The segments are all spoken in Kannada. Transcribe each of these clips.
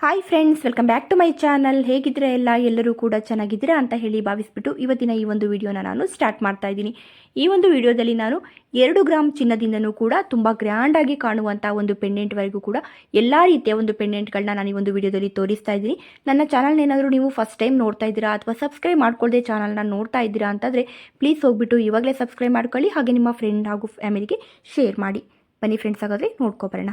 Hi friends welcome back to my channel ಹೇಗಿದ್ರೆ ಎಲ್ಲ ಎಲ್ಲರೂ ಕೂಡ ಚೆನ್ನಾಗಿದ್ದೀರಾ ಅಂತ ಹೇಳಿ ಭಾವಿಸ್ಬಿಟ್ಟು ಇವತ್ತಿನ ಈ ಒಂದು ವಿಡಿಯೋನ ನಾನು ಸ್ಟಾರ್ಟ್ ಮಾಡ್ತಾ ಇದ್ದೀನಿ. ಈ ಒಂದು ವಿಡಿಯೋದಲ್ಲಿ ನಾನು ಎರಡು ಗ್ರಾಮ್ ಚಿನ್ನದಿಂದನೂ ಕೂಡ ತುಂಬ ಗ್ರ್ಯಾಂಡಾಗಿ ಕಾಣುವಂಥ ಒಂದು ಪೆಂಡೆಂಟ್ವರೆಗೂ ಕೂಡ ಎಲ್ಲ ರೀತಿಯ ಒಂದು ಪೆಂಡೆಂಟ್ಗಳನ್ನ ನಾನು ಈ ಒಂದು ವಿಡಿಯೋದಲ್ಲಿ ತೋರಿಸ್ತಾ ಇದ್ದೀನಿ. ನನ್ನ ಚಾನಲ್ನ ಏನಾದರೂ ನೀವು ಫಸ್ಟ್ ಟೈಮ್ ನೋಡ್ತಾ ಇದ್ದೀರಾ ಅಥವಾ ಸಬ್ಸ್ಕ್ರೈಬ್ ಮಾಡ್ಕೊಳ್ಳದೆ ಚಾನಲ್ನ ನೋಡ್ತಾ ಇದ್ದೀರಾ ಅಂತಂದರೆ ಪ್ಲೀಸ್ ಹೋಗ್ಬಿಟ್ಟು ಇವಾಗಲೇ ಸಬ್ಸ್ಕ್ರೈಬ್ ಮಾಡ್ಕೊಳ್ಳಿ, ಹಾಗೆ ನಿಮ್ಮ ಫ್ರೆಂಡ್ ಹಾಗೂ ಫ್ಯಾಮಿಲಿಗೆ ಶೇರ್ ಮಾಡಿ. ಬನ್ನಿ ಫ್ರೆಂಡ್ಸ್ ಹಾಗಾದರೆ ನೋಡ್ಕೊಬರೋಣ.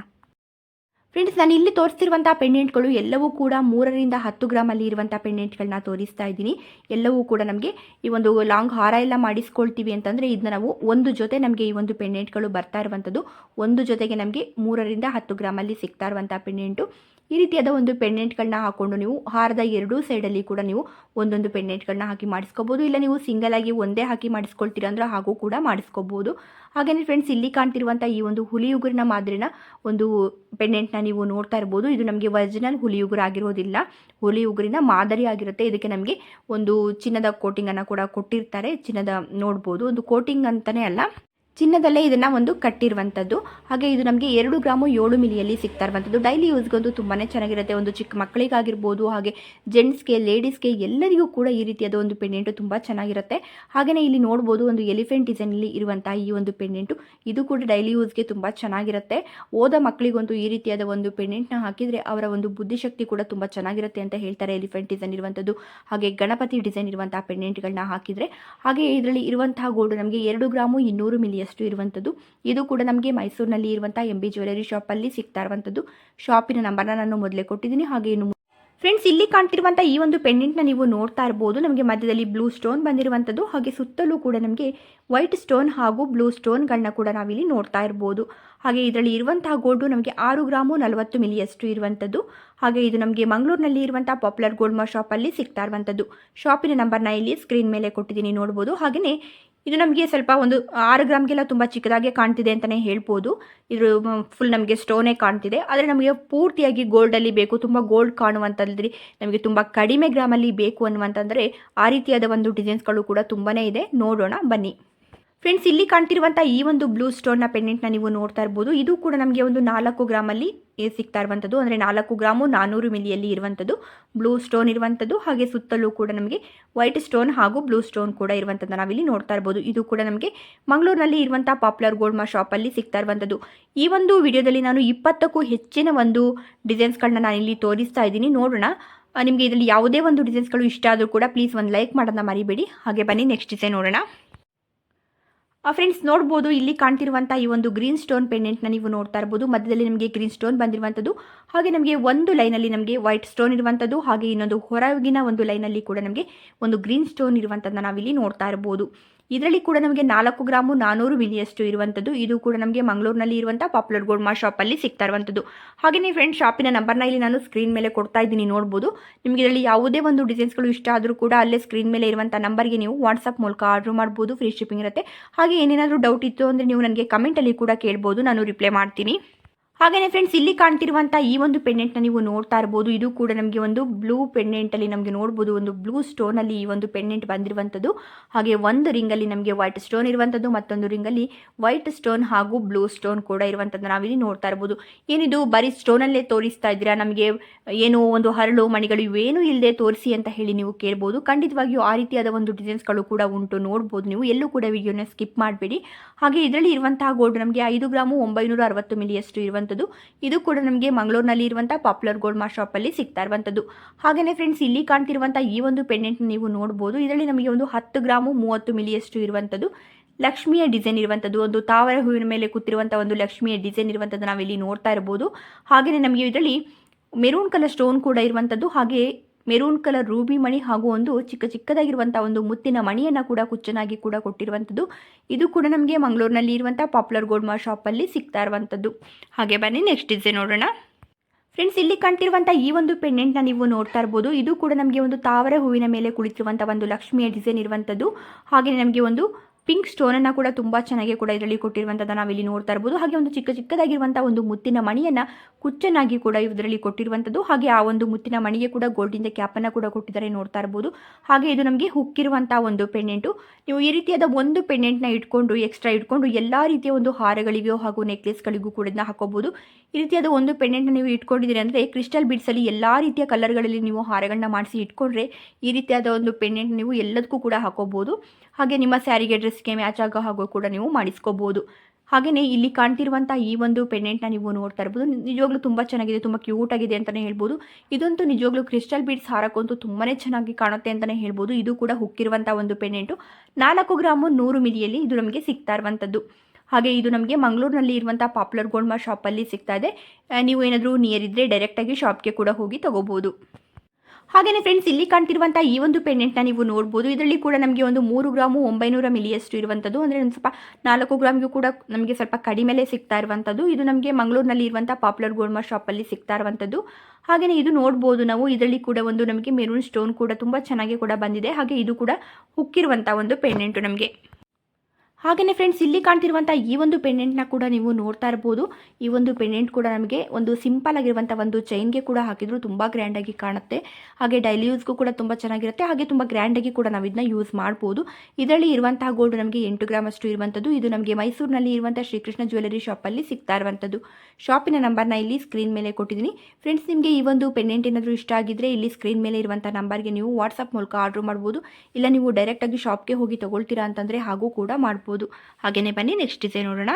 ಫ್ರೆಂಡ್ಸ್ ನಾನು ಇಲ್ಲಿ ತೋರಿಸ್ತಿರುವಂಥ ಪೆಂಡೆಂಟ್ಗಳು ಎಲ್ಲವೂ ಕೂಡ ಮೂರರಿಂದ ಹತ್ತು ಗ್ರಾಮಲ್ಲಿ ಇರುವಂಥ ಪೆಂಡೆಂಟ್ಗಳನ್ನ ತೋರಿಸ್ತಾ ಇದ್ದೀನಿ. ಎಲ್ಲವೂ ಕೂಡ ನಮಗೆ ಈ ಒಂದು ಲಾಂಗ್ ಹಾರ ಎಲ್ಲ ಮಾಡಿಸ್ಕೊಳ್ತೀವಿ ಅಂತಂದರೆ ಇದನ್ನ ನಾವು ಒಂದು ಜೊತೆ ನಮಗೆ ಈ ಒಂದು ಪೆಂಡೆಂಟ್ಗಳು ಬರ್ತಾ ಇರುವಂಥದ್ದು. ಒಂದು ಜೊತೆಗೆ ನಮಗೆ ಮೂರರಿಂದ ಹತ್ತು ಗ್ರಾಮಲ್ಲಿ ಸಿಗ್ತಾ ಇರುವಂಥ ಪೆಂಡೆಂಟು. ಈ ರೀತಿಯಾದ ಒಂದು ಪೆಂಡೆಂಟ್ಗಳನ್ನ ಹಾಕೊಂಡು ನೀವು ಹಾರದ ಎರಡೂ ಸೈಡಲ್ಲಿ ಕೂಡ ನೀವು ಒಂದೊಂದು ಪೆಂಡೆಂಟ್ಗಳನ್ನ ಹಾಕಿ ಮಾಡಿಸ್ಕೋಬೋದು. ಇಲ್ಲ ನೀವು ಸಿಂಗಲ್ ಆಗಿ ಒಂದೇ ಹಾಕಿ ಮಾಡಿಸ್ಕೊಳ್ತೀರಾ ಅಂದ್ರೆ ಹಾಗೂ ಕೂಡ ಮಾಡಿಸ್ಕೋಬೋದು. ಹಾಗೆಯೇ ಫ್ರೆಂಡ್ಸ್ ಇಲ್ಲಿ ಕಾಣ್ತಿರುವಂಥ ಈ ಒಂದು ಹುಲಿಯುಗುರಿನ ಮಾದರಿನ ಒಂದು ಪೆಂಡೆಂಟ್ನ ನೀವು ನೋಡ್ತಾ ಇರ್ಬೋದು. ಇದು ನಮಗೆ ಒರಿಜಿನಲ್ ಹುಲಿಯುಗುರು ಆಗಿರೋದಿಲ್ಲ. ಹುಲಿಯುಗುರಿನ ಮಾದರಿ ಆಗಿರುತ್ತೆ. ಇದಕ್ಕೆ ನಮಗೆ ಒಂದು ಚಿನ್ನದ ಕೋಟಿಂಗನ್ನು ಕೂಡ ಕೊಟ್ಟಿರ್ತಾರೆ. ಚಿನ್ನದ ನೋಡ್ಬೋದು. ಒಂದು ಕೋಟಿಂಗ್ ಅಂತಲೇ ಅಲ್ಲ. ಚಿನ್ನದಲ್ಲೇ ಇದನ್ನು ಒಂದು ಕಟ್ಟಿರುವಂಥದ್ದು ಹಾಗೆ ಇದು ನಮಗೆ ಎರಡು ಗ್ರಾಮು ಏಳು ಮಿಲಿಯಲ್ಲಿ ಸಿಗ್ತಾ ಇರುವಂಥದ್ದು ಡೈಲಿ ಯೂಸ್ಗಂತೂ ತುಂಬಾ ಚೆನ್ನಾಗಿರುತ್ತೆ. ಒಂದು ಚಿಕ್ಕ ಮಕ್ಕಳಿಗಾಗಿರ್ಬೋದು, ಹಾಗೆ ಜೆಂಟ್ಸ್ಗೆ ಲೇಡೀಸ್ಗೆ ಎಲ್ಲರಿಗೂ ಕೂಡ ಈ ರೀತಿಯಾದ ಒಂದು ಪೆಂಡೆಂಟು ತುಂಬ ಚೆನ್ನಾಗಿರುತ್ತೆ. ಹಾಗೆಯೇ ಇಲ್ಲಿ ನೋಡ್ಬೋದು, ಒಂದು ಎಲಿಫೆಂಟ್ ಡಿಸೈನಲ್ಲಿ ಇರುವಂತಹ ಈ ಒಂದು ಪೆಂಡೆಂಟು ಇದು ಕೂಡ ಡೈಲಿ ಯೂಸ್ಗೆ ತುಂಬ ಚೆನ್ನಾಗಿರುತ್ತೆ. ಓದ ಮಕ್ಕಳಿಗಂತೂ ಈ ರೀತಿಯಾದ ಒಂದು ಪೆಂಡೆಂಟ್ನ ಹಾಕಿದರೆ ಅವರ ಒಂದು ಬುದ್ಧಿಶಕ್ತಿ ಕೂಡ ತುಂಬ ಚೆನ್ನಾಗಿರುತ್ತೆ ಅಂತ ಹೇಳ್ತಾರೆ ಎಲಿಫೆಂಟ್ ಡಿಸೈನ್ ಇರುವಂಥದ್ದು ಹಾಗೆ ಗಣಪತಿ ಡಿಸೈನ್ ಇರುವಂತಹ ಪೆಂಡೆಂಟ್ಗಳನ್ನ ಹಾಕಿದರೆ. ಹಾಗೆ ಇದರಲ್ಲಿ ಇರುವಂತಹ ಗೋಲ್ಡ್ ನಮಗೆ ಎರಡು ಗ್ರಾಮು ಇನ್ನೂರು ಮಿಲಿಯಷ್ಟು ಇರುವಂಥದ್ದು. ಇದು ಕೂಡ ನಮಗೆ ಮೈಸೂರಿನಲ್ಲಿ ಇರುವಂಥ ಎಂ ಬಿ ಜ್ಯುವೆಲರಿ ಶಾಪಲ್ಲಿ ಸಿಗ್ತಾ ಇರುವಂಥದ್ದು. ಶಾಪಿನ ನಂಬರ್ನ ನಾನು ಮೊದಲೇ ಕೊಟ್ಟಿದ್ದೀನಿ. ಹಾಗೆ ಇನ್ನು ಫ್ರೆಂಡ್ಸ್ ಇಲ್ಲಿ ಕಾಣ್ತಿರುವಂಥ ಈ ಒಂದು ಪೆಂಡೆಂಟ್ನ ನೀವು ನೋಡ್ತಾ ಇರ್ಬೋದು. ನಮಗೆ ಮಧ್ಯದಲ್ಲಿ ಬ್ಲೂ ಸ್ಟೋನ್ ಬಂದಿರುವಂಥದ್ದು. ಹಾಗೆ ಸುತ್ತಲೂ ಕೂಡ ನಮಗೆ ವೈಟ್ ಸ್ಟೋನ್ ಹಾಗೂ ಬ್ಲೂ ಸ್ಟೋನ್ಗಳನ್ನ ಕೂಡ ನಾವಿಲ್ಲಿ ನೋಡ್ತಾ ಇರ್ಬೋದು. ಹಾಗೆ ಇದರಲ್ಲಿ ಇರುವಂತಹ ಗೋಲ್ಡು ನಮಗೆ ಆರು ಗ್ರಾಮು ನಲವತ್ತು ಮಿಲಿಯಷ್ಟು ಇರುವಂಥದ್ದು. ಹಾಗೆ ಇದು ನಮಗೆ ಮಂಗಳೂರಿನಲ್ಲಿ ಇರುವಂತಹ ಪಾಪ್ಯುಲರ್ ಗೋಲ್ಡ್ ಮಾ ಶಾಪಲ್ಲಿ ಸಿಗ್ತಾ ಇರುವಂಥದ್ದು. ಶಾಪಿನ ನಂಬರ್ನ ಇಲ್ಲಿ ಸ್ಕ್ರೀನ್ ಮೇಲೆ ಕೊಟ್ಟಿದ್ದೀನಿ ನೋಡ್ಬೋದು. ಹಾಗೆಯೇ ಇದು ನಮಗೆ ಸ್ವಲ್ಪ ಒಂದು ಆರು ಗ್ರಾಮ್ಗೆಲ್ಲ ತುಂಬ ಚಿಕ್ಕದಾಗೆ ಕಾಣ್ತಿದೆ ಅಂತಲೇ ಹೇಳ್ಬೋದು. ಇದು ಫುಲ್ ನಮಗೆ ಸ್ಟೋನೇ ಕಾಣ್ತಿದೆ. ಆದರೆ ನಮಗೆ ಪೂರ್ತಿಯಾಗಿ ಗೋಲ್ಡಲ್ಲಿ ಬೇಕು, ತುಂಬ ಗೋಲ್ಡ್ ಕಾಣುವಂಥದ್ರಿ ನಮಗೆ ತುಂಬ ಕಡಿಮೆ ಗ್ರಾಮಲ್ಲಿ ಬೇಕು ಅನ್ನುವಂತಂದರೆ ಆ ರೀತಿಯಾದ ಒಂದು ಡಿಸೈನ್ಸ್ಗಳು ಕೂಡ ತುಂಬಾ ಇದೆ. ನೋಡೋಣ, ಬನ್ನಿ. ಫ್ರೆಂಡ್ಸ್ ಇಲ್ಲಿ ಕಾಣ್ತಿರುವಂಥ ಈ ಒಂದು ಬ್ಲೂ ಸ್ಟೋನ್ನ ಪೆಂಡೆಂಟ್ನ ನೀವು ನೋಡ್ತಾ ಇರ್ಬೋದು. ಇದು ಕೂಡ ನಮಗೆ ಒಂದು ನಾಲ್ಕು ಗ್ರಾಮಲ್ಲಿ ಸಿಗ್ತಾ ಇರುವಂಥದ್ದು ಅಂದರೆ ನಾಲ್ಕು ಗ್ರಾಮು ನಾನ್ನೂರು ಮಿಲಿಯಲ್ಲಿ ಇರುವಂಥದ್ದು ಬ್ಲೂ ಸ್ಟೋನ್ ಇರುವಂಥದ್ದು ಹಾಗೆ ಸುತ್ತಲೂ ಕೂಡ ನಮಗೆ ವೈಟ್ ಸ್ಟೋನ್ ಹಾಗೂ ಬ್ಲೂ ಸ್ಟೋನ್ ಕೂಡ ಇರುವಂಥದ್ದು ನಾವಿಲ್ಲಿ ನೋಡ್ತಾ ಇರ್ಬೋದು. ಇದು ಕೂಡ ನಮಗೆ ಮಂಗಳೂರಿನಲ್ಲಿ ಇರುವಂಥ ಪಾಪ್ಯುಲರ್ ಗೋಲ್ಡ್ ಮಾ ಶಾಪಲ್ಲಿ ಸಿಗ್ತಾ ಇರುವಂಥದ್ದು ಈ ಒಂದು ವಿಡಿಯೋದಲ್ಲಿ ನಾನು ಇಪ್ಪತ್ತಕ್ಕೂ ಹೆಚ್ಚಿನ ಒಂದು ಡಿಸೈನ್ಸ್ಗಳನ್ನ ನಾನು ಇಲ್ಲಿ ತೋರಿಸ್ತಾ ಇದ್ದೀನಿ. ನೋಡೋಣ. ನಿಮಗೆ ಇದರಲ್ಲಿ ಯಾವುದೇ ಒಂದು ಡಿಸೈನ್ಸ್ಗಳು ಇಷ್ಟ ಆದರೂ ಕೂಡ ಪ್ಲೀಸ್ ಒಂದು ಲೈಕ್ ಮಾಡೋದನ್ನ ಮರಿಬೇಡಿ. ಹಾಗೆ ಬನ್ನಿ ನೆಕ್ಸ್ಟ್ ಡಿಸೈನ್ ನೋಡೋಣ. ಫ್ರೆಂಡ್ಸ್ ನೋಡ್ಬೋದು, ಇಲ್ಲಿ ಕಾಣ್ತಿರುವಂಥ ಈ ಒಂದು ಗ್ರೀನ್ ಸ್ಟೋನ್ ಪೆಂಡೆಂಟ್ನ ನೀವು ನೋಡ್ತಾ ಇರ್ಬೋದು. ಮಧ್ಯದಲ್ಲಿ ನಮಗೆ ಗ್ರೀನ್ ಸ್ಟೋನ್ ಬಂದಿರುವಂಥದ್ದು. ಹಾಗೆ ನಮಗೆ ಒಂದು ಲೈನಲ್ಲಿ ನಮಗೆ ವೈಟ್ ಸ್ಟೋನ್ ಇರುವಂಥದ್ದು. ಹಾಗೆ ಇನ್ನೊಂದು ಹೊರಗಿನ ಒಂದು ಲೈನಲ್ಲಿ ಕೂಡ ನಮಗೆ ಒಂದು ಗ್ರೀನ್ ಸ್ಟೋನ್ ಇರುವಂಥದ್ದನ್ನ ನಾವಿಲ್ಲಿ ನೋಡ್ತಾ ಇರ್ಬೋದು. ಇದರಲ್ಲಿ ಕೂಡ ನಮಗೆ ನಾಲ್ಕು ಗ್ರಾಮು ನಾನೂರು ಮಿಲಿಯಷ್ಟು ಇರುವಂಥದ್ದು. ಇದು ಕೂಡ ನಮಗೆ ಮಂಗಳೂರಿನಲ್ಲಿ ಇರುವಂಥ ಪಾಪ್ಯುಲರ್ ಗೋಲ್ಡ್ ಮಾ ಶಾಪಲ್ಲಿ ಸಿಗ್ತಾ ಇರುವಂಥದ್ದು. ಹಾಗೆಯೇ ಫ್ರೆಂಡ್ ಶಾಪಿನ ನಂಬರ್ನ ಇಲ್ಲಿ ನಾನು ಸ್ಕ್ರೀನ್ ಮೇಲೆ ಕೊಡ್ತಾ ಇದ್ದೀನಿ ನೋಡ್ಬೋದು. ನಿಮಗೆ ಇದರಲ್ಲಿ ಯಾವುದೇ ಒಂದು ಡಿಸೈನ್ಸ್ಗಳು ಇಷ್ಟ ಆದರೂ ಕೂಡ ಅಲ್ಲೇ ಸ್ಕ್ರೀನ್ ಮೇಲೆ ಇರುವಂಥ ನಂಬರ್ಗೆ ನೀವು ವಾಟ್ಸಪ್ ಮೂಲಕ ಆರ್ಡರ್ ಮಾಡ್ಬೋದು. ಫ್ರೀ ಶಿಪ್ಪಿಂಗ್ ಇರುತ್ತೆ. ಹಾಗೆ ಏನೇನಾದರೂ ಡೌಟ್ ಇತ್ತು ಅಂದರೆ ನೀವು ನನಗೆ ಕಮೆಂಟಲ್ಲಿ ಕೂಡ ಕೇಳ್ಬೋದು. ನಾನು ರಿಪ್ಲೈ ಮಾಡ್ತೀನಿ. ಹಾಗೆಯೇ ಫ್ರೆಂಡ್ಸ್ ಇಲ್ಲಿ ಕಾಣ್ತಿರುವಂಥ ಈ ಒಂದು ಪೆಂಡೆಂಟ್ನ ನೀವು ನೋಡ್ತಾ ಇರ್ಬೋದು. ಇದು ಕೂಡ ನಮಗೆ ಒಂದು ಬ್ಲೂ ಪೆಂಡೆಂಟಲ್ಲಿ ನಮಗೆ ನೋಡ್ಬೋದು. ಒಂದು ಬ್ಲೂ ಸ್ಟೋನಲ್ಲಿ ಈ ಒಂದು ಪೆಂಡೆಂಟ್ ಬಂದಿರುವಂಥದ್ದು ಹಾಗೆ ಒಂದು ರಿಂಗಲ್ಲಿ ನಮಗೆ ವೈಟ್ ಸ್ಟೋನ್ ಇರುವಂಥದ್ದು ಮತ್ತೊಂದು ರಿಂಗಲ್ಲಿ ವೈಟ್ ಸ್ಟೋನ್ ಹಾಗೂ ಬ್ಲೂ ಸ್ಟೋನ್ ಕೂಡ ಇರುವಂಥದ್ದು ನಾವಿಲ್ಲಿ ನೋಡ್ತಾ ಇರ್ಬೋದು. ಏನಿದು, ಬರೀ ಸ್ಟೋನಲ್ಲೇ ತೋರಿಸ್ತಾ ಇದ್ದೀರಾ? ನಮಗೆ ಏನು ಒಂದು ಹರಳು ಮಣಿಗಳು ಇವೇನು ಇಲ್ಲದೆ ತೋರಿಸಿ ಅಂತ ಹೇಳಿ ನೀವು ಕೇಳ್ಬೋದು. ಖಂಡಿತವಾಗಿಯೂ ಆ ರೀತಿಯಾದ ಒಂದು ಡಿಸೈನ್ಸ್ಗಳು ಕೂಡ ಉಂಟು. ನೋಡ್ಬೋದು ನೀವು. ಎಲ್ಲೂ ಕೂಡ ವಿಡಿಯೋನ ಸ್ಕಿಪ್ ಮಾಡಬೇಡಿ. ಹಾಗೆ ಇದರಲ್ಲಿ ಇರುವಂತಹ ಗೋಲ್ಡ್ ನಮಗೆ ಐದು ಗ್ರಾಮು ಒಂಬೈನೂರ ಅರವತ್ತು ಮಿಲಿಯಷ್ಟು ಇರುವಂಥದ್ದು ಇದು ಕೂಡ ನಮಗೆ ಮಂಗಳೂರಿನಲ್ಲಿ ಇರುವಂಥ ಪಾಪ್ಯುಲರ್ ಗೋಲ್ಡ್ ಮಾ ಶಾಪಲ್ಲಿ ಸಿಗ್ತಾ ಇರುವಂಥದ್ದು ಹಾಗೆಯೇ ಫ್ರೆಂಡ್ಸ್ ಇಲ್ಲಿ ಕಾಣ್ತಿರುವಂಥ ಈ ಒಂದು ಪೆಂಡೆಂಟ್ ನೀವು ನೋಡ್ಬೋದು. ಇದರಲ್ಲಿ ನಮಗೆ ಒಂದು ಹತ್ತು ಗ್ರಾಮು ಮೂವತ್ತು ಮಿಲಿಯಷ್ಟು ಇರುವಂಥದ್ದು ಲಕ್ಷ್ಮಿಯ ಡಿಸೈನ್ ಇರುವಂಥದ್ದು ಒಂದು ತಾವರ ಹೂವಿನ ಮೇಲೆ ಕೂತಿರುವಂಥ ಒಂದು ಲಕ್ಷ್ಮಿಯ ಡಿಸೈನ್ ಇರುವಂಥದ್ದು ನಾವಿಲ್ಲಿ ನೋಡ್ತಾ ಇರ್ಬೋದು. ಹಾಗೆಯೇ ನಮಗೆ ಇದರಲ್ಲಿ ಮೆರೂನ್ ಕಲರ್ ಸ್ಟೋನ್ ಕೂಡ ಇರುವಂಥದ್ದು ಹಾಗೆ ಮೆರೂನ್ ಕಲರ್ ರೂಬಿ ಮಣಿ ಹಾಗೂ ಒಂದು ಚಿಕ್ಕ ಚಿಕ್ಕದಾಗಿರುವಂಥ ಒಂದು ಮುತ್ತಿನ ಮಣಿಯನ್ನು ಕೂಡ ಕುಚ್ಚನಾಗಿ ಕೂಡ ಕೊಟ್ಟಿರುವಂಥದ್ದು. ಇದು ಕೂಡ ನಮಗೆ ಮಂಗಳೂರಿನಲ್ಲಿ ಇರುವಂಥ ಪಾಪ್ಯುಲರ್ ಗೋಲ್ಡ್ ಮಾರ್ ಶಾಪಲ್ಲಿ ಸಿಗ್ತಾ ಇರುವಂಥದ್ದು. ಹಾಗೆ ಬನ್ನಿ ನೆಕ್ಸ್ಟ್ ಡಿಸೈನ್ ನೋಡೋಣ. ಫ್ರೆಂಡ್ಸ್ ಇಲ್ಲಿ ಕಾಣ್ತಿರುವಂಥ ಈ ಒಂದು ಪೆಂಡೆಂಟ್ನ ನೀವು ನೋಡ್ತಾ ಇರ್ಬೋದು. ಇದು ಕೂಡ ನಮಗೆ ಒಂದು ತಾವರೆ ಹೂವಿನ ಮೇಲೆ ಕುಳಿತಿರುವಂಥ ಒಂದು ಲಕ್ಷ್ಮಿಯ ಡಿಸೈನ್ ಇರುವಂಥದ್ದು. ಹಾಗೆ ನಮಗೆ ಒಂದು ಪಿಂಕ್ ಸ್ಟೋನ್ ಅನ್ನ ಕೂಡ ತುಂಬಾ ಚೆನ್ನಾಗಿ ಕೂಡ ಇದರಲ್ಲಿ ಕೊಟ್ಟಿರುವಂಥದ್ದು ನಾವಿಲ್ಲಿ ನೋಡ್ತಾ ಇರಬಹುದು ಹಾಗೆ ಒಂದು ಚಿಕ್ಕ ಚಿಕ್ಕದಾಗಿರುವಂತಹ ಒಂದು ಮುತ್ತಿನ ಮಣಿಯನ್ನ ಕುಚ್ಚನಾಗಿ ಕೂಡ ಇದರಲ್ಲಿ ಕೊಟ್ಟಿರುವಂತದ್ದು. ಹಾಗೆ ಆ ಒಂದು ಮುತ್ತಿನ ಮಣಿಗೆ ಕೂಡ ಗೋಲ್ಡಿಂದ ಕ್ಯಾಪನ್ನು ಕೂಡ ಕೊಟ್ಟಿದ್ದಾರೆ ನೋಡ್ತಾ ಇರಬಹುದು ಹಾಗೆ ಇದು ನಮಗೆ ಹುಕ್ಕಿರುವಂತಹ ಒಂದು ಪೆಂಡೆಂಟು. ನೀವು ಈ ರೀತಿಯಾದ ಒಂದು ಪೆಂಡೆಂಟ್ನ ಇಟ್ಕೊಂಡು, ಎಕ್ಸ್ಟ್ರಾ ಇಟ್ಕೊಂಡು ಎಲ್ಲಾ ರೀತಿಯ ಒಂದು ಹಾರಗಳಿವೆಯೋ ಹಾಗೂ ನೆಕ್ಲೆಸ್ಗಳಿಗೂ ಕೂಡ ಇದನ್ನ ಹಾಕೋಬೋದು. ಈ ರೀತಿಯಾದ ಒಂದು ಪೆಂಡೆಂಟ್ನ ನೀವು ಇಟ್ಕೊಂಡಿದ್ದೀರಿ ಅಂದರೆ ಕ್ರಿಸ್ಟಲ್ ಬೀಡ್ಸಲ್ಲಿ ಎಲ್ಲ ರೀತಿಯ ಕಲರ್ಗಳಲ್ಲಿ ನೀವು ಹಾರಗಳನ್ನ ಮಾಡಿಸಿ ಇಟ್ಕೊಂಡ್ರೆ ಈ ರೀತಿಯಾದ ಒಂದು ಪೆಂಡೆಂಟ್ ನೀವು ಎಲ್ಲದಕ್ಕೂ ಕೂಡ ಹಾಕೋಬೋದು. ಹಾಗೆ ನಿಮ್ಮ ಸ್ಯಾರಿಗೆ ಡ್ರೆಸ್ಗೆ ಮ್ಯಾಚ್ ಆಗೋ ಹಾಗೂ ಕೂಡ ನೀವು ಮಾಡಿಸ್ಕೋಬೋದು. ಹಾಗೆಯೇ ಇಲ್ಲಿ ಕಾಣ್ತಿರುವಂಥ ಈ ಒಂದು ಪೆಂಡೆಂಟ್ನ ನೀವು ನೋಡ್ತಾ ಇರ್ಬೋದು. ನಿಜವಾಗ್ಲೂ ತುಂಬ ಚೆನ್ನಾಗಿದೆ, ತುಂಬ ಕ್ಯೂಟ್ ಆಗಿದೆ ಅಂತಲೇ ಹೇಳ್ಬೋದು. ಇದಂತೂ ನಿಜವಾಗ್ಲೂ ಕ್ರಿಸ್ಟಲ್ ಬೀಡ್ಸ್ ಹಾರಕ್ಕಂತೂ ತುಂಬಾ ಚೆನ್ನಾಗಿ ಕಾಣುತ್ತೆ ಅಂತಲೇ ಹೇಳ್ಬೋದು. ಇದು ಕೂಡ ಹುಕ್ಕಿರುವಂಥ ಒಂದು ಪೆಂಡೆಂಟು. ನಾಲ್ಕು ಗ್ರಾಮು ನೂರು ಮಿಲಿಯಲ್ಲಿ ಇದು ನಮಗೆ ಸಿಗ್ತಾ ಇರುವಂಥದ್ದು. ಹಾಗೆ ಇದು ನಮಗೆ ಮಂಗಳೂರಿನಲ್ಲಿ ಇರುವಂಥ ಪಾಪ್ಯುಲರ್ ಶಾಪ್ ಶಾಪಲ್ಲಿ ಸಿಗ್ತಾ ಇದೆ. ನೀವು ಏನಾದರೂ ನಿಯರ್ ಇದ್ದರೆ ಡೈರೆಕ್ಟಾಗಿ ಶಾಪ್ಗೆ ಕೂಡ ಹೋಗಿ ತಗೋಬೋದು. ಹಾಗೆಯೇ ಫ್ರೆಂಡ್ಸ್ ಇಲ್ಲಿ ಕಾಣ್ತಿರುವಂಥ ಈ ಒಂದು ಪೆಂಡೆಂಟ್ನ ನೀವು ನೋಡ್ಬೋದು. ಇದರಲ್ಲಿ ಕೂಡ ನಮಗೆ ಒಂದು ಮೂರು ಗ್ರಾಮು ಒಂಬೈನೂರ ಮಿಲಿಯಷ್ಟು ಇರುವಂಥದ್ದು ಅಂದರೆ ಒಂದು ಸ್ವಲ್ಪ ನಾಲ್ಕು ಗ್ರಾಮ್ಗೂ ಕೂಡ ನಮಗೆ ಸ್ವಲ್ಪ ಕಡಿಮೆಲೆ ಸಿಗ್ತಾ ಇರುವಂಥದ್ದು ಇದು ನಮಗೆ ಮಂಗಳೂರಿನಲ್ಲಿ ಇರುವಂಥ ಪಾಪ್ಯುಲರ್ ಗೋಲ್ಮಾ ಶಾಪಲ್ಲಿ ಸಿಗ್ತಾ ಇರುವಂಥದ್ದು ಹಾಗೆಯೇ ಇದು ನೋಡ್ಬೋದು ನಾವು. ಇದರಲ್ಲಿ ಕೂಡ ಒಂದು ನಮಗೆ ಮೆರೂನ್ ಸ್ಟೋನ್ ಕೂಡ ತುಂಬ ಚೆನ್ನಾಗಿ ಕೂಡ ಬಂದಿದೆ. ಹಾಗೆ ಇದು ಕೂಡ ಹುಕ್ಕಿರುವಂಥ ಒಂದು ಪೆಂಡೆಂಟು ನಮಗೆ. ಹಾಗೆಯೇ ಫ್ರೆಂಡ್ಸ್ ಇಲ್ಲಿ ಕಾಣ್ತಿರುವಂಥ ಈ ಒಂದು ಪೆಂಡೆಂಟ್ನ ಕೂಡ ನೀವು ನೋಡ್ತಾ ಇರ್ಬೋದು. ಈ ಒಂದು ಪೆಂಡೆಂಟ್ ಕೂಡ ನಮಗೆ ಒಂದು ಸಿಂಪಲ್ ಆಗಿರುವಂಥ ಒಂದು ಚೈನ್ಗೆ ಕೂಡ ಹಾಕಿದ್ರು ತುಂಬ ಗ್ರ್ಯಾಂಡಾಗಿ ಕಾಣುತ್ತೆ. ಹಾಗೆ ಡೈಲಿ ಯೂಸ್ಗೂ ಕೂಡ ತುಂಬ ಚೆನ್ನಾಗಿರುತ್ತೆ. ಹಾಗೆ ತುಂಬ ಗ್ರ್ಯಾಂಡಾಗಿ ಕೂಡ ನಾವು ಇದನ್ನ ಯೂಸ್ ಮಾಡ್ಬೋದು. ಇದರಲ್ಲಿ ಇರುವಂತಹ ಗೋಲ್ಡ್ ನಮಗೆ ಎಂಟು ಗ್ರಾಮ್ ಅಷ್ಟು ಇರುವಂಥದ್ದು. ಇದು ನಮಗೆ ಮೈಸೂರಿನಲ್ಲಿ ಇರುವಂಥ ಶ್ರೀಕೃಷ್ಣ ಜ್ಯುವೆಲರಿ ಶಾಪಲ್ಲಿ ಸಿಗ್ತಾ ಇರುವಂಥದ್ದು. ಶಾಪಿನ ನಂಬರ್ನ ಇಲ್ಲಿ ಸ್ಕ್ರೀನ್ ಮೇಲೆ ಕೊಟ್ಟಿದ್ದೀನಿ. ಫ್ರೆಂಡ್ಸ್ ನಿಮಗೆ ಈ ಒಂದು ಪೆಂಡೆಂಟ್ ಏನಾದರೂ ಇಷ್ಟ ಆಗಿದ್ರೆ ಇಲ್ಲಿ ಸ್ಕ್ರೀನ್ ಮೇಲೆ ಇರುವಂಥ ನಂಬರ್ಗೆ ನೀವು ವಾಟ್ಸಪ್ ಮೂಲಕ ಆರ್ಡರ್ ಮಾಡ್ಬೋದು. ಇಲ್ಲ ನೀವು ಡೈರೆಕ್ಟಾಗಿ ಶಾಪ್ಗೆ ಹೋಗಿ ತಗೊಳ್ತೀರಾ ಅಂತಂದರೆ ಹಾಗೂ ಕೂಡ ಮಾಡ್ಬೋದು. ಹಾಗೆಯೇ ಬನ್ನಿ ನೆಕ್ಸ್ಟ್ ಡಿಸೈನ್ ನೋಡೋಣ.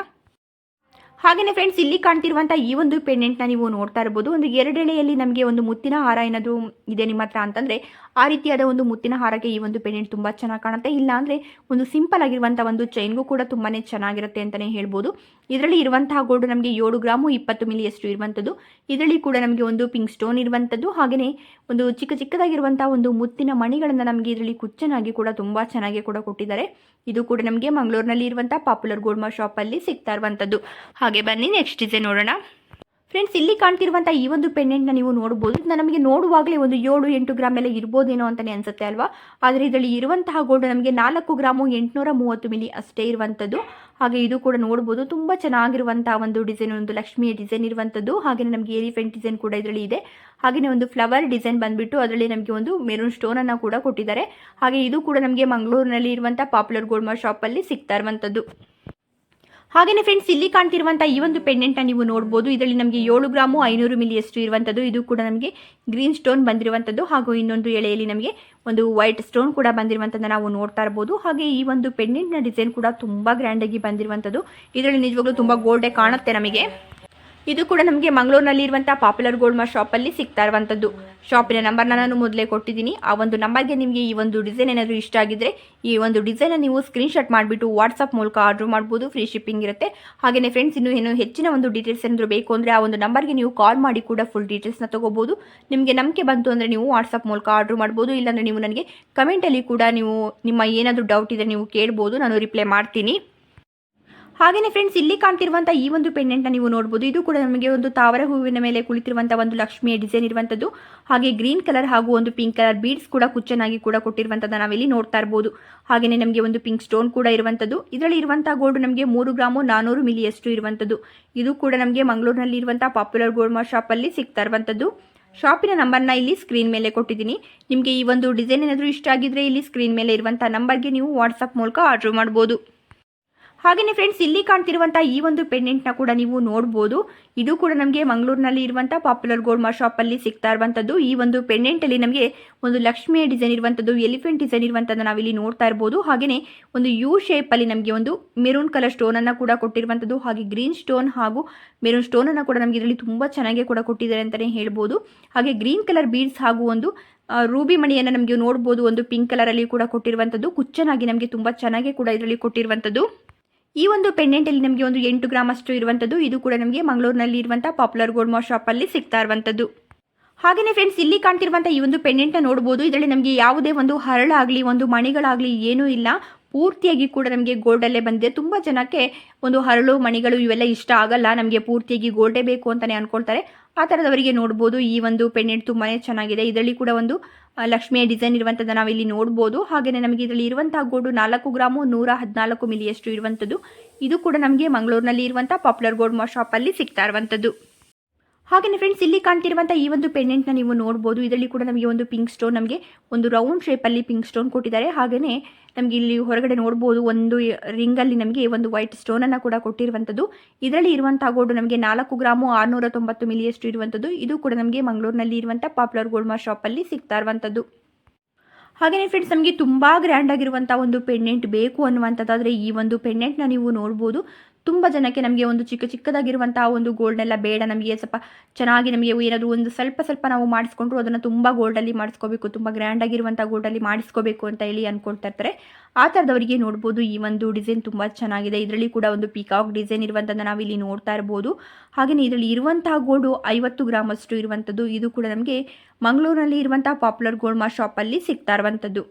ಹಾಗೆಯೇ ಫ್ರೆಂಡ್ಸ್ ಇಲ್ಲಿ ಕಾಣ್ತಿರುವಂಥ ಈ ಒಂದು ಪೆಂಡೆಂಟ್ನ ನೀವು ನೋಡ್ತಾ ಇರ್ಬೋದು. ಒಂದು ಎರಡೆಳೆಯಲ್ಲಿ ನಮಗೆ ಒಂದು ಮುತ್ತಿನ ಹಾರ ಏನಾದರೂ ಇದೆ ನಿಮ್ಮ ಹತ್ರ ಅಂತಂದರೆ, ಆ ರೀತಿಯಾದ ಒಂದು ಮುತ್ತಿನ ಹಾರಕ್ಕೆ ಈ ಒಂದು ಪೆಂಡೆಂಟ್ ತುಂಬ ಚೆನ್ನಾಗಿ ಕಾಣುತ್ತೆ. ಇಲ್ಲ ಅಂದರೆ ಒಂದು ಸಿಂಪಲ್ ಆಗಿರುವಂಥ ಒಂದು ಚೈನ್ಗೂ ಕೂಡ ತುಂಬಾ ಚೆನ್ನಾಗಿರುತ್ತೆ ಅಂತಲೇ ಹೇಳ್ಬೋದು. ಇದರಲ್ಲಿ ಇರುವಂತಹ ಗೋಲ್ಡ್ ನಮಗೆ ಏಳು ಗ್ರಾಮು ಇಪ್ಪತ್ತು ಮಿಲಿಯಷ್ಟು ಇರುವಂಥದ್ದು. ಇದರಲ್ಲಿ ಕೂಡ ನಮಗೆ ಒಂದು ಪಿಂಕ್ ಸ್ಟೋನ್ ಇರುವಂಥದ್ದು. ಹಾಗೆಯೇ ಒಂದು ಚಿಕ್ಕ ಚಿಕ್ಕದಾಗಿರುವಂಥ ಒಂದು ಮುತ್ತಿನ ಮಣಿಗಳನ್ನು ನಮಗೆ ಇದರಲ್ಲಿ ಕುಚ್ಚನಾಗಿ ಕೂಡ ತುಂಬ ಚೆನ್ನಾಗಿ ಕೂಡ ಕೊಟ್ಟಿದ್ದಾರೆ. ಇದು ಕೂಡ ನಮಗೆ ಮಂಗಳೂರಿನಲ್ಲಿ ಇರುವಂಥ ಪಾಪ್ಯುಲರ್ ಶಾಪ್ ಶಾಪಲ್ಲಿ ಸಿಗ್ತಾ ಇರುವಂಥದ್ದು. ಹಾಗೆ ಬನ್ನಿ ನೆಕ್ಸ್ಟ್ ಡಿಸೈನ್ ನೋಡೋಣ. ಫ್ರೆಂಡ್ಸ್ ಇಲ್ಲಿ ಕಾಣ್ತಿರುವಂಥ ಈ ಒಂದು ಪೆಂಡೆಂಟ್ನ ನೀವು ನೋಡ್ಬೋದು. ನಮಗೆ ನೋಡುವಾಗಲೇ ಒಂದು ಏಳು ಎಂಟು ಗ್ರಾಮ್ ಎಲ್ಲ ಇರ್ಬೋದೇನೋ ಅಂತಲೇ ಅನಿಸುತ್ತೆ ಅಲ್ವಾ? ಆದರೆ ಇದರಲ್ಲಿ ಇರುವಂತಹ ಗೋಲ್ಡ್ ನಮಗೆ ನಾಲ್ಕು ಗ್ರಾಮು ಎಂಟುನೂರ ಮೂವತ್ತು ಮಿಲಿ ಅಷ್ಟೇ ಇರುವಂಥದ್ದು. ಹಾಗೆ ಇದು ಕೂಡ ನೋಡ್ಬೋದು. ತುಂಬ ಚೆನ್ನಾಗಿರುವಂಥ ಒಂದು ಡಿಸೈನ್ ಒಂದು ಲಕ್ಷ್ಮಿಯ ಡಿಸೈನ್ ಇರುವಂಥದ್ದು. ಹಾಗೆಯೇ ನಮಗೆ ಎಲಿಫೆಂಟ್ ಡಿಸೈನ್ ಕೂಡ ಇದರಲ್ಲಿ ಇದೆ. ಹಾಗೆಯೇ ಒಂದು ಫ್ಲವರ್ ಡಿಸೈನ್ ಬಂದುಬಿಟ್ಟು ಅದರಲ್ಲಿ ನಮಗೆ ಒಂದು ಮೆರೂನ್ ಸ್ಟೋನನ್ನು ಕೂಡ ಕೊಟ್ಟಿದ್ದಾರೆ. ಹಾಗೆ ಇದು ಕೂಡ ನಮಗೆ ಮಂಗಳೂರಿನಲ್ಲಿ ಇರುವಂಥ ಪಾಪ್ಯುಲರ್ ಗೋಲ್ಮಾ ಶಾಪಲ್ಲಿ ಸಿಗ್ತಾ ಇರುವಂಥದ್ದು. ಹಾಗೆಯೇ ಫ್ರೆಂಡ್ಸ್ ಇಲ್ಲಿ ಕಾಣ್ತಿರುವಂತಹ ಈ ಒಂದು ಪೆಂಡೆಂಟ್ನ ನೀವು ನೋಡ್ಬೋದು. ಇದರಲ್ಲಿ ನಮಗೆ ಏಳು ಗ್ರಾಮು ಐನೂರು ಮಿಲಿಯಷ್ಟು ಇರುವಂಥದ್ದು ಇದು ಕೂಡ ನಮಗೆ ಗ್ರೀನ್ ಸ್ಟೋನ್ ಬಂದಿರುವಂಥದ್ದು ಹಾಗೂ ಇನ್ನೊಂದು ಎಳೆಯಲ್ಲಿ ನಮಗೆ ಒಂದು ವೈಟ್ ಸ್ಟೋನ್ ಕೂಡ ಬಂದಿರುವಂಥದ್ದು ನಾವು ನೋಡ್ತಾ ಇರ್ಬೋದು. ಹಾಗೆ ಈ ಒಂದು ಪೆಂಡೆಂಟ್ನ ಡಿಸೈನ್ ಕೂಡ ತುಂಬ ಗ್ರ್ಯಾಂಡಾಗಿ ಬಂದಿರುವಂಥದ್ದು ಇದರಲ್ಲಿ ನಿಜವಾಗ್ಲೂ ತುಂಬ ಗೋಲ್ಡೇ ಕಾಣುತ್ತೆ ನಮಗೆ. ಇದು ಕೂಡ ನಮಗೆ ಮಂಗಳೂರಿನಲ್ಲಿ ಇರುವಂತಹ ಪಾಪ್ಯುಲರ್ ಶಾಪ್ ಶಾಪಲ್ಲಿ ಸಿಗ್ತಾ ಇರುವಂಥದ್ದು ಶಾಪಿನ ನಂಬರ್ ನಾನು ಮೊದಲೇ ಕೊಟ್ಟಿದ್ದೀನಿ. ಆ ಒಂದು ನಂಬರ್ಗೆ ನಿಮಗೆ ಈ ಒಂದು ಡಿಸೈನ್ ಏನಾದರೂ ಇಷ್ಟ ಆಗಿದ್ರೆ ಈ ಒಂದು ಡಿಸೈನ್ ನೀವು ಸ್ಕ್ರೀನ್ಶಾಟ್ ಮಾಡಿಬಿಟ್ಟು ವಾಟ್ಸಪ್ ಮೂಲಕ ಆರ್ಡರ್ ಮಾಡ್ಬೋದು. ಫ್ರೀ ಶಿಪ್ಪಿಂಗ್ ಇರುತ್ತೆ. ಹಾಗೆಯೇ ಫ್ರೆಂಡ್ಸ್ ಇನ್ನು ಏನು ಹೆಚ್ಚಿನ ಒಂದು ಡೀಟೇಲ್ಸ್ ಏನಾದರೂ ಬೇಕು ಅಂದರೆ ಆ ಒಂದು ನಂಬರ್ಗೆ ನೀವು ಕಾಲ್ ಮಾಡಿ ಕೂಡ ಫುಲ್ ಡೀಟೇಲ್ಸ್ನ ತೊಗೋಬೋದು. ನಿಮಗೆ ನಂಬಿಕೆ ಬಂತು ಅಂದರೆ ನೀವು ವಾಟ್ಸಪ್ ಮೂಲಕ ಆರ್ಡರ್ ಮಾಡ್ಬೋದು. ಇಲ್ಲಾಂದರೆ ನೀವು ನನಗೆ ಕಮೆಂಟಲ್ಲಿ ಕೂಡ ನೀವು ನಿಮ್ಮ ಏನಾದರೂ ಡೌಟ್ ಇದೆ ನೀವು ಕೇಳ್ಬೋದು. ನಾನು ರಿಪ್ಲೈ ಮಾಡ್ತೀನಿ. ಹಾಗೆಯೇ ಫ್ರೆಂಡ್ಸ್ ಇಲ್ಲಿ ಕಾಣ್ತಿರುವಂಥ ಈ ಒಂದು ಪೆಂಡೆಂಟ್ನ ನೀವು ನೋಡಬಹುದು ಇದು ಕೂಡ ನಮಗೆ ಒಂದು ತಾವರ ಹೂವಿನ ಮೇಲೆ ಕುಳಿತಿರುವಂತಹ ಒಂದು ಲಕ್ಷ್ಮಿಯ ಡಿಸೈನ್ ಇರುವಂಥದ್ದು ಹಾಗೆ ಗ್ರೀನ್ ಕಲರ್ ಹಾಗೂ ಒಂದು ಪಿಂಕ್ ಕಲರ್ ಬೀಡ್ಸ್ ಕೂಡ ಕುಚ್ಚನಾಗಿ ಕೂಡ ಕೊಟ್ಟಿರುವಂಥದ್ದು ನಾವಿಲ್ಲಿ ನೋಡ್ತಾ ಇರಬಹುದು ಹಾಗೆಯೇ ನಮಗೆ ಒಂದು ಪಿಂಕ್ ಸ್ಟೋನ್ ಕೂಡ ಇರುವಂತದ್ದು. ಇದರಲ್ಲಿ ಇರುವಂಥ ಗೋಲ್ಡ್ ನಮಗೆ ಮೂರು ಗ್ರಾಮು ನಾನೂರು ಮಿಲಿಯಷ್ಟು ಇರುವಂಥದ್ದು ಇದು ಕೂಡ ನಮಗೆ ಮಂಗಳೂರಿನಲ್ಲಿ ಇರುವಂತಹ ಪಾಪ್ಯುಲರ್ ಗೋಲ್ಡ್ ಶಾಪಲ್ಲಿ ಸಿಗ್ತಾ ಇರುವಂಥದ್ದು ಶಾಪಿನ ನಂಬರ್ನ ಇಲ್ಲಿ ಸ್ಕ್ರೀನ್ ಮೇಲೆ ಕೊಟ್ಟಿದ್ದೀನಿ. ನಿಮಗೆ ಈ ಒಂದು ಡಿಸೈನ್ ಏನಾದರೂ ಇಷ್ಟ ಆಗಿದ್ರೆ ಇಲ್ಲಿ ಸ್ಕ್ರೀನ್ ಮೇಲೆ ಇರುವಂಥ ನಂಬರ್ಗೆ ನೀವು ವಾಟ್ಸಪ್ ಮೂಲಕ ಆರ್ಡರ್ ಮಾಡ್ಬೋದು. ಹಾಗೆಯೇ ಫ್ರೆಂಡ್ಸ್ ಇಲ್ಲಿ ಕಾಣ್ತಿರುವಂಥ ಈ ಒಂದು ಪೆಂಡೆಂಟ್ನ ಕೂಡ ನೀವು ನೋಡ್ಬೋದು. ಇದು ಕೂಡ ನಮಗೆ ಮಂಗಳೂರಿನಲ್ಲಿ ಇರುವಂಥ ಪಾಪ್ಯುಲರ್ ಶಾಪ್ ಶಾಪಲ್ಲಿ ಸಿಗ್ತಾ ಇರುವಂಥದ್ದು ಈ ಒಂದು ಪೆಂಡೆಂಟಲ್ಲಿ ನಮಗೆ ಒಂದು ಲಕ್ಷ್ಮಿಯ ಡಿಸೈನ್ ಇರುವಂಥದ್ದು ಎಲಿಫೆಂಟ್ ಡಿಸೈನ್ ಇರುವಂಥದ್ದು ನಾವಿಲ್ಲಿ ನೋಡ್ತಾ ಇರ್ಬೋದು. ಹಾಗೆಯೇ ಒಂದು ಯು ಶೇಪಲ್ಲಿ ನಮಗೆ ಒಂದು ಮೆರೂನ್ ಕಲರ್ ಸ್ಟೋನನ್ನು ಕೂಡ ಕೊಟ್ಟಿರುವಂಥದ್ದು ಹಾಗೆ ಗ್ರೀನ್ ಸ್ಟೋನ್ ಹಾಗೂ ಮೆರೂನ್ ಸ್ಟೋನನ್ನು ಕೂಡ ನಮಗೆ ಇದರಲ್ಲಿ ತುಂಬ ಚೆನ್ನಾಗಿ ಕೂಡ ಕೊಟ್ಟಿದ್ದಾರೆ ಅಂತಲೇ ಹೇಳ್ಬೋದು. ಹಾಗೆ ಗ್ರೀನ್ ಕಲರ್ ಬೀಡ್ಸ್ ಹಾಗೂ ಒಂದು ರೂಬಿ ಮಣಿಯನ್ನು ನಮಗೆ ನೋಡ್ಬೋದು. ಒಂದು ಪಿಂಕ್ ಕಲರಲ್ಲಿ ಕೂಡ ಕೊಟ್ಟಿರುವಂಥದ್ದು ಕುಚ್ಚನಾಗಿ ನಮಗೆ ತುಂಬ ಚೆನ್ನಾಗಿ ಕೂಡ ಇದರಲ್ಲಿ ಕೊಟ್ಟಿರುವಂಥದ್ದು ಈ ಒಂದು ಪೆಂಡೆಂಟಲ್ಲಿ ನಮಗೆ ಒಂದು ಎಂಟು ಗ್ರಾಮ್ ಅಷ್ಟು ಇರುವಂಥದ್ದು ಇದು ಕೂಡ ನಮಗೆ ಮಂಗಳೂರಿನಲ್ಲಿ ಇರುವಂಥ ಪಾಪ್ಯುಲರ್ ಗೋಲ್ಡ್ ಶಾಪಲ್ಲಿ ಸಿಗ್ತಾ ಇರುವಂಥದ್ದು ಹಾಗೆಯೇ ಫ್ರೆಂಡ್ಸ್ ಇಲ್ಲಿ ಕಾಣ್ತಿರುವಂಥ ಈ ಒಂದು ಪೆಂಡೆಂಟ್ನ ನೋಡ್ಬೋದು. ಇದರಲ್ಲಿ ನಮಗೆ ಯಾವುದೇ ಒಂದು ಹರಳಾಗಲಿ, ಒಂದು ಮಣಿಗಳಾಗಲಿ ಏನೂ ಇಲ್ಲ. ಪೂರ್ತಿಯಾಗಿ ಕೂಡ ನಮಗೆ ಗೋಲ್ಡಲ್ಲೇ ಬಂದಿದೆ. ತುಂಬ ಜನಕ್ಕೆ ಒಂದು ಹರಳು, ಮಣಿಗಳು ಇವೆಲ್ಲ ಇಷ್ಟ ಆಗಲ್ಲ. ನಮಗೆ ಪೂರ್ತಿಯಾಗಿ ಗೋಲ್ಡೇ ಬೇಕು ಅಂತಲೇ ಅಂದ್ಕೊಳ್ತಾರೆ ಆ ಥರದವರಿಗೆ ನೋಡ್ಬೋದು. ಈ ಒಂದು ಪೆಂಡೆಂಟ್ ತುಂಬಾ ಚೆನ್ನಾಗಿದೆ. ಇದರಲ್ಲಿ ಕೂಡ ಒಂದು ಲಕ್ಷ್ಮಿಯ ಡಿಸೈನ್ ಇರುವಂಥದ್ದು ನಾವಿಲ್ಲಿ ನೋಡ್ಬೋದು. ಹಾಗೆಯೇ ನಮಗೆ ಇದರಲ್ಲಿ ಇರುವಂತಹ ಗೋಡು ನಾಲ್ಕು ಗ್ರಾಮು ನೂರ ಹದಿನಾಲ್ಕು ಮಿಲಿಯಷ್ಟು ಇರುವಂಥದ್ದು ಇದು ಕೂಡ ನಮಗೆ ಮಂಗಳೂರಿನಲ್ಲಿ ಇರುವಂಥ ಪಾಪ್ಯುಲರ್ ಗೋಡ್ ಮಾ ಶಾಪಲ್ಲಿ ಸಿಗ್ತಾ ಇರುವಂಥದ್ದು ಹಾಗೆಯೇ ಫ್ರೆಂಡ್ಸ್ ಇಲ್ಲಿ ಕಾಣ್ತಿರುವಂತಹ ಈ ಒಂದು ಪೆಂಡೆಂಟ್ನ ನೀವು ನೋಡಬಹುದು ಇದರಲ್ಲಿ ಕೂಡ ನಮಗೆ ಒಂದು ಪಿಂಕ್ ಸ್ಟೋನ್ ನಮಗೆ ಒಂದು ರೌಂಡ್ ಶೇಪ್ ಅಲ್ಲಿ ಪಿಂಕ್ ಸ್ಟೋನ್ ಕೊಟ್ಟಿದ್ದಾರೆ. ಹಾಗೆಯೇ ನಮಗೆ ಇಲ್ಲಿ ಹೊರಗಡೆ ನೋಡಬಹುದು ಒಂದು ರಿಂಗ್ ಅಲ್ಲಿ ನಮಗೆ ಒಂದು ವೈಟ್ ಸ್ಟೋನ್ ಅನ್ನ ಕೂಡ ಕೊಟ್ಟಿರುವಂತದ್ದು. ಇದರಲ್ಲಿ ಇರುವಂತಹ ಗೋಲ್ಡ್ ನಮಗೆ ನಾಲ್ಕು ಗ್ರಾಮು ಆರ್ನೂರ ತೊಂಬತ್ತು ಮಿಲಿಯಷ್ಟು ಇರುವಂತದ್ದು. ಇದು ಕೂಡ ನಮಗೆ ಮಂಗಳೂರಿನಲ್ಲಿ ಇರುವಂಥ ಪಾಪ್ಯುಲರ್ ಗೋಲ್ಡ್ ಮಾರ್ ಅಲ್ಲಿ ಸಿಗ್ತಾ ಇರುವಂಥದ್ದು ಹಾಗೆಯೇ ಫ್ರೆಂಡ್ಸ್ ನಮಗೆ ತುಂಬಾ ಗ್ರ್ಯಾಂಡ್ ಆಗಿರುವಂತಹ ಒಂದು ಪೆಂಡೆಂಟ್ ಬೇಕು ಅನ್ನುವಂಥದ್ದಾದರೆ ಈ ಒಂದು ಪೆಂಡೆಂಟ್ನ ನೀವು ನೋಡ್ಬೋದು. ತುಂಬ ಜನಕ್ಕೆ ನಮಗೆ ಒಂದು ಚಿಕ್ಕ ಚಿಕ್ಕದಾಗಿರುವಂತಹ ಒಂದು ಗೋಲ್ಡ್ನೆಲ್ಲ ಬೇಡ. ನಮಗೆ ಸ್ವಲ್ಪ ಚೆನ್ನಾಗಿ ನಮಗೆ ಏನಾದರೂ ಒಂದು ಸ್ವಲ್ಪ ಸ್ವಲ್ಪ ನಾವು ಮಾಡಿಸ್ಕೊಂಡ್ರು ಅದನ್ನು ತುಂಬ ಗೋಲ್ಡಲ್ಲಿ ಮಾಡಿಸ್ಕೋಬೇಕು, ತುಂಬ ಗ್ರ್ಯಾಂಡ್ ಆಗಿರುವಂಥ ಗೋಲ್ಡಲ್ಲಿ ಮಾಡಿಸ್ಕೋಬೇಕು ಅಂತ ಹೇಳಿ ಅಂದ್ಕೊಳ್ತಾ ಇರ್ತಾರೆ. ಆ ಥರದವರಿಗೆ ನೋಡ್ಬೋದು ಈ ಒಂದು ಡಿಸೈನ್ ತುಂಬ ಚೆನ್ನಾಗಿದೆ. ಇದರಲ್ಲಿ ಕೂಡ ಒಂದು ಪಿಕಾಕ್ ಡಿಸೈನ್ ಇರುವಂಥದ್ದು ಇಲ್ಲಿ ನೋಡ್ತಾ ಇರ್ಬೋದು. ಹಾಗೆಯೇ ಇದರಲ್ಲಿ ಇರುವಂತಹ ಗೋಲ್ಡು ಐವತ್ತು ಗ್ರಾಮ್ ಅಷ್ಟು ಇರುವಂಥದ್ದು ಇದು ಕೂಡ ನಮಗೆ ಮಂಗಳೂರಿನಲ್ಲಿ ಇರುವಂತಹ ಪಾಪ್ಯುಲರ್ ಗೋಲ್ಡ್ ಮಾ ಶಾಪಲ್ಲಿ ಸಿಗ್ತಾ ಇರುವಂಥದ್ದು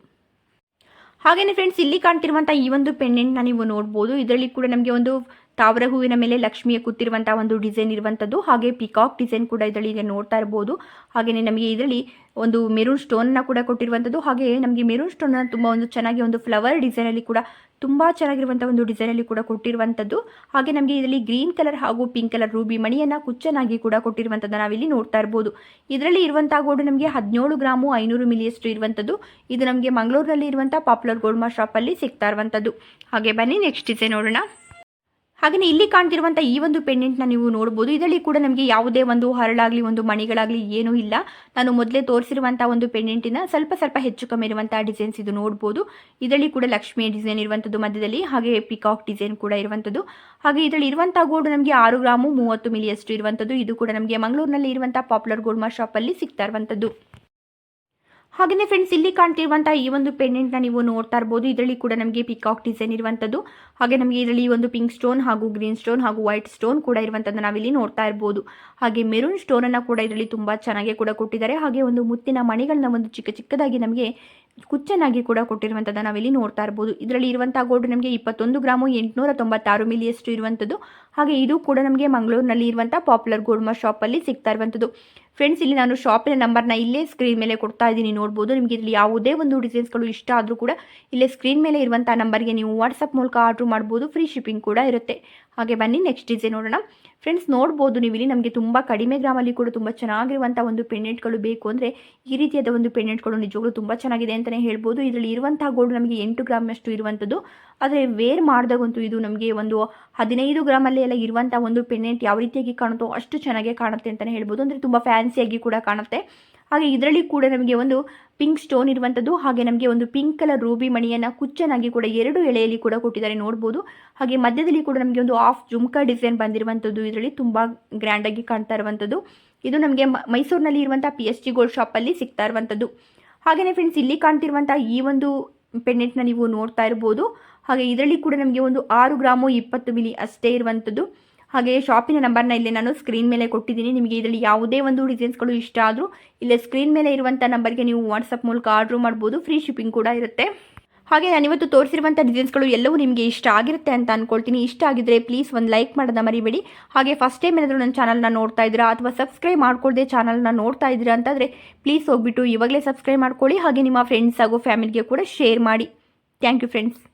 ಹಾಗೆಯೇ ಫ್ರೆಂಡ್ಸ್ ಇಲ್ಲಿ ಕಾಣ್ತಿರುವಂಥ ಈ ಒಂದು ಪೆಂಡೆಂಟ್ನ ನೀವು ನೋಡ್ಬೋದು. ಇದರಲ್ಲಿ ಕೂಡ ನಮಗೆ ಒಂದು ತಾವರ ಹೂವಿನ ಮೇಲೆ ಲಕ್ಷ್ಮಿಯ ಕೂತಿರುವಂತಹ ಒಂದು ಡಿಸೈನ್ ಇರುವಂತದ್ದು. ಹಾಗೆ ಪಿಕಾಕ್ ಡಿಸೈನ್ ಕೂಡ ಇದರಲ್ಲಿ ಇದೆ ನೋಡ್ತಾ ಇರಬಹುದು ಹಾಗೆಯೇ ನಮಗೆ ಇದರಲ್ಲಿ ಒಂದು ಮೆರೂನ್ ಸ್ಟೋನ್ ಸ್ಟೋನ್ನ ಕೂಡ ಕೊಟ್ಟಿರುವಂತದ್ದು. ಹಾಗೆ ನಮಗೆ ಮೆರೂನ್ ಸ್ಟೋನ್ ಸ್ಟೋನ್ನ ತುಂಬಾ ಒಂದು ಚೆನ್ನಾಗಿ ಒಂದು ಫ್ಲವರ್ ಡಿಸೈನ್ ಅಲ್ಲಿ ಕೂಡ ತುಂಬಾ ಚೆನ್ನಾಗಿರುವಂತಹ ಒಂದು ಡಿಸೈನ್ ಅಲ್ಲಿ ಕೂಡ ಕೊಟ್ಟಿರುವಂತದ್ದು. ಹಾಗೆ ನಮಗೆ ಇದರಲ್ಲಿ ಗ್ರೀನ್ ಕಲರ್ ಹಾಗೂ ಪಿಂಕ್ ಕಲರ್ ರೂಬಿ ಮಣಿಯನ್ನು ಕುಚ್ಚನಾಗಿ ಕೂಡ ಕೊಟ್ಟಿರುವಂತದ್ದು ನಾವಿಲ್ಲಿ ನೋಡ್ತಾ ಇರಬಹುದು ಇದರಲ್ಲಿ ಇರುವಂತಹ ಗೋಲ್ಡ್ ನಮಗೆ ಹದಿನೇಳು ಗ್ರಾಮು ಐನೂರು ಮಿಲಿಯಷ್ಟು ಇರುವಂಥದ್ದು ಇದು ನಮಗೆ ಮಂಗಳೂರಿನಲ್ಲಿ ಇರುವಂತಹ ಪಾಪ್ಯುಲರ್ ಗೋಲ್ಡ್ ಮಾರ್ ಅಲ್ಲಿ ಸಿಗ್ತಾ ಇರುವಂಥದ್ದು ಹಾಗೆ ಬನ್ನಿ ನೆಕ್ಸ್ಟ್ ಡಿಸೈನ್ ನೋಡೋಣ. ಹಾಗೆಯೇ ಇಲ್ಲಿ ಕಾಣ್ತಿರುವಂತಹ ಈ ಒಂದು ಪೆಂಡೆಂಟ್ನ ನೀವು ನೋಡಬಹುದು ಇದರಲ್ಲಿ ಕೂಡ ನಮಗೆ ಯಾವುದೇ ಒಂದು ಹರಳಾಗಲಿ, ಒಂದು ಮಣಿಗಳಾಗಲಿ ಏನೂ ಇಲ್ಲ. ನಾನು ಮೊದಲೇ ತೋರಿಸಿರುವಂತಹ ಒಂದು ಪೆಂಡೆಂಟಿನ ಸ್ವಲ್ಪ ಸ್ವಲ್ಪ ಹೆಚ್ಚು ಕಮ್ಮಿ ಇರುವಂತಹ ಡಿಸೈನ್ಸ್ ಇದು ನೋಡಬಹುದು ಇದರಲ್ಲಿ ಕೂಡ ಲಕ್ಷ್ಮಿ ಡಿಸೈನ್ ಇರುವಂಥದ್ದು ಮಧ್ಯದಲ್ಲಿ, ಹಾಗೆ ಪಿಕಾಕ್ ಡಿಸೈನ್ ಕೂಡ ಇರುವಂಥದ್ದು ಹಾಗೆ ಇದರಲ್ಲಿ ಇರುವಂತಹ ಗೋಲ್ಡ್ ನಮಗೆ ಆರು ಗ್ರಾಮು, ಮೂವತ್ತು ಮಿಲಿಯಷ್ಟು ಇರುವಂಥದ್ದು ಇದು ಕೂಡ ನಮಗೆ ಮಂಗಳೂರಿನಲ್ಲಿ ಇರುವಂಥ ಪಾಪ್ಯುಲರ್ ಗೋಲ್ಡ್ ಮಾರ್ ಅಲ್ಲಿ ಸಿಗ್ತಾ ಇರುವಂಥದ್ದು ಹಾಗೆಯೇ ಫ್ರೆಂಡ್ಸ್ ಇಲ್ಲಿ ಕಾಣ್ತಿರುವಂತಹ ಈ ಒಂದು ಪೆಂಡೆಂಟ್ನ ನೀವು ನೋಡ್ತಾ ಇರ್ಬೋದು. ಇದರಲ್ಲಿ ಕೂಡ ನಮಗೆ ಪಿಕಾಕ್ ಡಿಸೈನ್ ಇರುವಂಥದ್ದು ಹಾಗೆ ನಮಗೆ ಇದರಲ್ಲಿ ಒಂದು ಪಿಂಕ್ ಸ್ಟೋನ್ ಹಾಗೂ ಗ್ರೀನ್ ಸ್ಟೋನ್ ಹಾಗೂ ವೈಟ್ ಸ್ಟೋನ್ ಕೂಡ ಇರುವಂಥದ್ದು ನಾವಿಲ್ಲಿ ನೋಡ್ತಾ ಇರ್ಬೋದು. ಹಾಗೆ ಮೆರೂನ್ ಸ್ಟೋನ್ ಅನ್ನ ಕೂಡ ಇದರಲ್ಲಿ ತುಂಬಾ ಚೆನ್ನಾಗಿ ಕೂಡ ಕೊಟ್ಟಿದ್ದಾರೆ. ಹಾಗೆ ಒಂದು ಮುತ್ತಿನ ಮಣಿಗಳನ್ನ ಒಂದು ಚಿಕ್ಕ ಚಿಕ್ಕದಾಗಿ ನಮಗೆ ಕುಚ್ಚನಾಗಿ ಕೂಡ ಕೊಟ್ಟಿರುವಂಥದ್ದು ನಾವಿಲ್ಲಿ ನೋಡ್ತಾ ಇರ್ಬೋದು. ಇದರಲ್ಲಿ ಇರುವಂತಹ ಗೋಲ್ಡ್ ನಮಗೆ ಇಪ್ಪತ್ತೊಂದು ಗ್ರಾಮು ಎಂಟುನೂರ ತೊಂಬತ್ತಾರು ಮಿಲಿಯಷ್ಟು ಇರುವಂತದ್ದು. ಹಾಗೆ ಇದು ಕೂಡ ನಮಗೆ ಮಂಗಳೂರಿನಲ್ಲಿ ಇರುವಂತಹ ಪಾಪ್ಯುಲರ್ ಗೋಲ್ಡ್ ಮಾರ್ ಅಲ್ಲಿ ಸಿಗ್ತಾ ಇರುವಂಥದ್ದು ಫ್ರೆಂಡ್ಸ್ ಇಲ್ಲಿ ನಾನು ಶಾಪಿನ ನಂಬರ್ನ ಇಲ್ಲೇ ಸ್ಕ್ರೀನ್ ಮೇಲೆ ಕೊಡ್ತಾ ಇದ್ದೀನಿ. ನೋಡ್ಬೋದು, ನಿಮಗೆ ಇಲ್ಲಿ ಯಾವುದೇ ಒಂದು ಡಿಸೈನ್ಸ್ಗಳು ಇಷ್ಟ ಆದರೂ ಕೂಡ ಇಲ್ಲೇ ಸ್ಕ್ರೀನ್ ಮೇಲೆ ಇರುವಂಥ ನಂಬರ್ಗೆ ನೀವು ವಾಟ್ಸಪ್ ಮೂಲಕ ಆರ್ಡ್ರ್ ಮಾಡ್ಬೋದು. ಫ್ರೀ ಶಿಪ್ಪಿಂಗ್ ಕೂಡ ಇರುತ್ತೆ. ಹಾಗೆ ಬನ್ನಿ ನೆಕ್ಸ್ಟ್ ಡಿಸೈನ್ ನೋಡೋಣ. ಫ್ರೆಂಡ್ಸ್ ನೋಡ್ಬೋದು ನೀವು ಇಲ್ಲಿ ನಮಗೆ ತುಂಬ ಕಡಿಮೆ ಗ್ರಾಮಲ್ಲಿ ಕೂಡ ತುಂಬ ಚೆನ್ನಾಗಿರುವಂಥ ಒಂದು ಪೆಂಡೆಂಟ್ಗಳು ಬೇಕು ಅಂದರೆ ಈ ರೀತಿಯಾದ ಒಂದು ಪೆಂಡೆಂಟ್ಗಳು ನಿಜವಾಗ್ಲೂ ತುಂಬ ಚೆನ್ನಾಗಿದೆ ಅಂತಲೇ ಹೇಳ್ಬೋದು. ಇದರಲ್ಲಿ ಇರುವಂಥ ಗೋಲ್ಡ್ ನಮಗೆ ಎಂಟು ಗ್ರಾಮಷ್ಟು ಇರುವಂಥದ್ದು. ಆದರೆ ವೇರ್ ಮಾಡಿದಾಗಂತೂ ಇದು ನಮಗೆ ಒಂದು ಹದಿನೈದು ಗ್ರಾಮಲ್ಲಿ ಎಲ್ಲ ಇರುವಂಥ ಒಂದು ಪೆಂಡೆಂಟ್ ಯಾವ ರೀತಿಯಾಗಿ ಕಾಣುತ್ತೋ ಅಷ್ಟು ಚೆನ್ನಾಗಿ ಕಾಣುತ್ತೆ ಅಂತಲೇ ಹೇಳ್ಬೋದು. ಅಂದ್ರೆ ತುಂಬಾ ಫ್ಯಾನ್ಸಿಯಾಗಿ ಕೂಡ ಕಾಣುತ್ತೆ. ಹಾಗೆ ಇದರಲ್ಲಿ ಕೂಡ ನಮಗೆ ಒಂದು ಪಿಂಕ್ ಸ್ಟೋನ್ ಇರುವಂಥದ್ದು ಹಾಗೆ ನಮಗೆ ಒಂದು ಪಿಂಕ್ ಕಲರ್ ರೂಬಿ ಮಣಿಯನ್ನು ಕುಚ್ಚನಾಗಿ ಕೂಡ ಎರಡು ಎಳೆಯಲ್ಲಿ ಕೂಡ ಕೊಟ್ಟಿದ್ದಾರೆ ನೋಡ್ಬೋದು. ಹಾಗೆ ಮಧ್ಯದಲ್ಲಿ ಕೂಡ ನಮಗೆ ಒಂದು ಆಫ್ ಜುಮ್ಕಾ ಡಿಸೈನ್ ಬಂದಿರುವಂಥದ್ದು ಇದರಲ್ಲಿ ತುಂಬ ಗ್ರ್ಯಾಂಡಾಗಿ ಕಾಣ್ತಾ ಇರುವಂಥದ್ದು ಇದು ನಮಗೆ ಮೈಸೂರಿನಲ್ಲಿ ಇರುವಂಥ ಪಿ ಎಸ್ ಜಿ ಗೋಲ್ಡ್ ಶಾಪಲ್ಲಿ ಸಿಗ್ತಾ ಇರುವಂಥದ್ದು ಹಾಗೆಯೇ ಫ್ರೆಂಡ್ಸ್ ಇಲ್ಲಿ ಕಾಣ್ತಿರುವಂಥ ಈ ಒಂದು ಪೆಂಡೆಂಟ್ನ ನೀವು ನೋಡ್ತಾ ಇರ್ಬೋದು. ಹಾಗೆ ಇದರಲ್ಲಿ ಕೂಡ ನಮಗೆ ಒಂದು ಆರು ಗ್ರಾಮು ಇಪ್ಪತ್ತು ಮಿಲಿ ಅಷ್ಟೇ ಇರುವಂಥದ್ದು. ಹಾಗೆ ಶಾಪಿನ ನಂಬರ್ನ ಇಲ್ಲಿ ನಾನು ಸ್ಕ್ರೀನ್ ಮೇಲೆ ಕೊಟ್ಟಿದ್ದೀನಿ. ನಿಮಗೆ ಇದರಲ್ಲಿ ಯಾವುದೇ ಒಂದು ಡಿಸೈನ್ಸ್ಗಳು ಇಷ್ಟ ಆದರೂ ಇಲ್ಲೇ ಸ್ಕ್ರೀನ್ ಮೇಲೆ ಇರುವಂಥ ನಂಬರ್ಗೆ ನೀವು ವಾಟ್ಸಪ್ ಮೂಲಕ ಆರ್ಡ್ರ್ ಮಾಡ್ಬೋದು. ಫ್ರೀ ಶಿಪ್ಪಿಂಗ್ ಕೂಡ ಇರುತ್ತೆ. ಹಾಗೆ ನಾನಿವತ್ತು ತೋರಿಸಿರುವಂಥ ಡಿಸೈನ್ಸ್ಗಳು ಎಲ್ಲವೂ ನಿಮಗೆ ಇಷ್ಟ ಆಗಿರುತ್ತೆ ಅಂತ ಅಂದ್ಕೊಳ್ತೀನಿ ಇಷ್ಟ ಆಗಿದ್ರೆ ಪ್ಲೀಸ್ ಒಂದು ಲೈಕ್ ಮಾಡೋದನ್ನ ಮರಿಬೇಡಿ. ಹಾಗೆ ಫಸ್ಟ್ ಟೈಮ್ ಏನಾದರೂ ನನ್ನ ಚಾನಲ್ನ ನೋಡ್ತಾ ಇದ್ದೀರಾ ಅಥವಾ ಸಬ್ಸ್ಕ್ರೈಬ್ ಮಾಡ್ಕೊಳ್ಳದೆ ಚಾನಲ್ನ ನೋಡ್ತಾ ಇದ್ದೀರಾ ಅಂತಂದರೆ ಪ್ಲೀಸ್ ಹೋಗ್ಬಿಟ್ಟು ಇವಾಗಲೇ ಸಬ್ಸ್ಕ್ರೈಬ್ ಮಾಡ್ಕೊಳ್ಳಿ. ಹಾಗೆ ನಿಮ್ಮ ಫ್ರೆಂಡ್ಸ್ ಹಾಗೂ ಫ್ಯಾಮಿಲಿಗೆ ಕೂಡ ಶೇರ್ ಮಾಡಿ. Thank you friends